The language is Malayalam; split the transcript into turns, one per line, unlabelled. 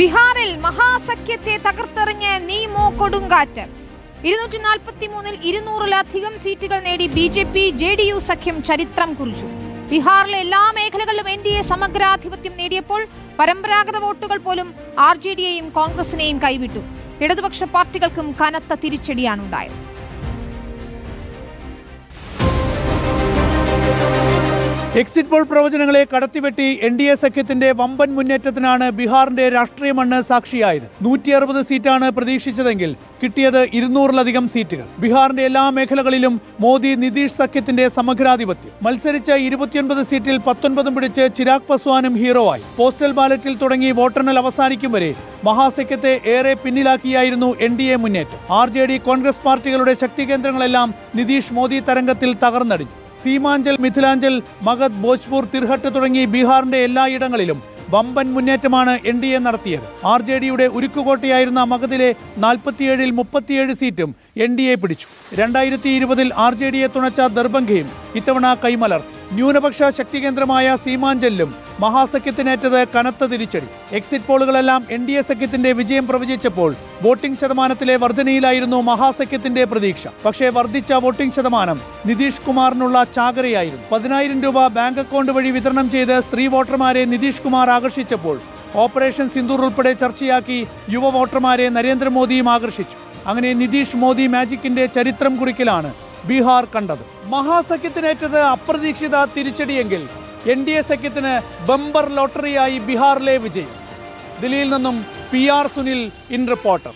ബീഹാറിൽ മഹാസഖ്യത്തെ തകർത്തെറിഞ്ഞ് നീമോ കൊടുങ്കാറ്റ്. ഇരുന്നൂറ്റി നാൽപ്പത്തി മൂന്നിൽ ഇരുന്നൂറിലധികം സീറ്റുകൾ നേടി B J P J D U സഖ്യം ചരിത്രം കുറിച്ചു. ബീഹാറിലെ എല്ലാ മേഖലകളിലും എൻ ഡി എ സമഗ്രാധിപത്യം നേടിയപ്പോൾ പരമ്പരാഗത വോട്ടുകൾ പോലും ആർ ജെ ഡിയെയും കോൺഗ്രസിനെയും കൈവിട്ടു. ഇടതുപക്ഷ പാർട്ടികൾക്കും കനത്ത തിരിച്ചടിയാണുണ്ടായത്.
എക്സിറ്റ് പോൾ പ്രവചനങ്ങളെ കടത്തിവെട്ടി എൻ ഡി എ സഖ്യത്തിന്റെ വമ്പൻ മുന്നേറ്റത്തിനാണ് ബീഹാറിന്റെ രാഷ്ട്രീയ മണ്ണ് സാക്ഷിയായത്. നൂറ്റി അറുപത് സീറ്റാണ് പ്രതീക്ഷിച്ചതെങ്കിൽ കിട്ടിയത് ഇരുന്നൂറിലധികം സീറ്റുകൾ. ബീഹാറിന്റെ എല്ലാ മേഖലകളിലും മോദി നിതീഷ് സഖ്യത്തിന്റെ സമഗ്രാധിപത്യം. മത്സരിച്ച ഇരുപത്തിയൊൻപത് സീറ്റിൽ പത്തൊൻപതും പിടിച്ച് ചിരാഗ് പസ്വാനും ഹീറോ ആയി. പോസ്റ്റൽ ബാലറ്റിൽ തുടങ്ങി വോട്ടെണ്ണൽ അവസാനിക്കും വരെ മഹാസഖ്യത്തെ ഏറെ പിന്നിലാക്കിയായിരുന്നു എൻ ഡി എ മുന്നേറ്റം. ആർ ജെ ഡി കോൺഗ്രസ് പാർട്ടികളുടെ ശക്തി കേന്ദ്രങ്ങളെല്ലാം നിതീഷ് മോദി തരംഗത്തിൽ തകർന്നടിഞ്ഞു. സീമാഞ്ചൽ മിഥിലാഞ്ചൽ മഗധ് ഭോജ്പൂർ തിർഹട്ട് തുടങ്ങി ബീഹാറിന്റെ എല്ലായിടങ്ങളിലും വമ്പൻ മുന്നേറ്റമാണ് എൻ ഡി എ നടത്തിയത്. ആർ ജെ ഡിയുടെ ഉരുക്കുകോട്ടയായിരുന്ന മഗധിലെ നാൽപ്പത്തിയേഴിൽ മുപ്പത്തിയേഴ് സീറ്റും എൻ ഡി എ പിടിച്ചു. രണ്ടായിരത്തി ഇരുപതിൽ ആർ ജെ ഡിയെ തുണച്ച ദർഭംഗയും ഇത്തവണ കൈമലർത്തി. ന്യൂനപക്ഷ ശക്തി കേന്ദ്രമായ സീമാഞ്ചലിലും മഹാസഖ്യത്തിനേറ്റത് കനത്ത തിരിച്ചടി. എക്സിറ്റ് പോളുകളെല്ലാം എൻ ഡി എ സഖ്യത്തിന്റെ വിജയം പ്രവചിച്ചപ്പോൾ വോട്ടിംഗ് ശതമാനത്തിലെ വർധനയിലായിരുന്നു മഹാസഖ്യത്തിന്റെ പ്രതീക്ഷ. പക്ഷേ വർദ്ധിച്ച വോട്ടിംഗ് ശതമാനം നിതീഷ് കുമാറിനുള്ള ചാകരയായിരുന്നു. പതിനായിരം രൂപ ബാങ്ക് അക്കൗണ്ട് വഴി വിതരണം ചെയ്ത് സ്ത്രീ വോട്ടർമാരെ നിതീഷ് കുമാർ ആകർഷിച്ചപ്പോൾ ഓപ്പറേഷൻ സിന്ദൂർ ഉൾപ്പെടെ ചർച്ചയാക്കി യുവ വോട്ടർമാരെ നരേന്ദ്രമോദിയും ആകർഷിച്ചു. അങ്ങനെ നിതീഷ് മോദി മാജിക്കിന്റെ ചരിത്രം കുറിക്കലാണ് ബീഹാർ കണ്ടത്. മഹാസഖ്യത്തിനേറ്റത് അപ്രതീക്ഷിത തിരിച്ചടിയെങ്കിൽ എൻ ഡി എ സഖ്യത്തിന് ബമ്പർ ലോട്ടറിയായി ബീഹാറിലെ വിജയം. ദില്ലിയിൽ നിന്നും P R Sunil in reporter.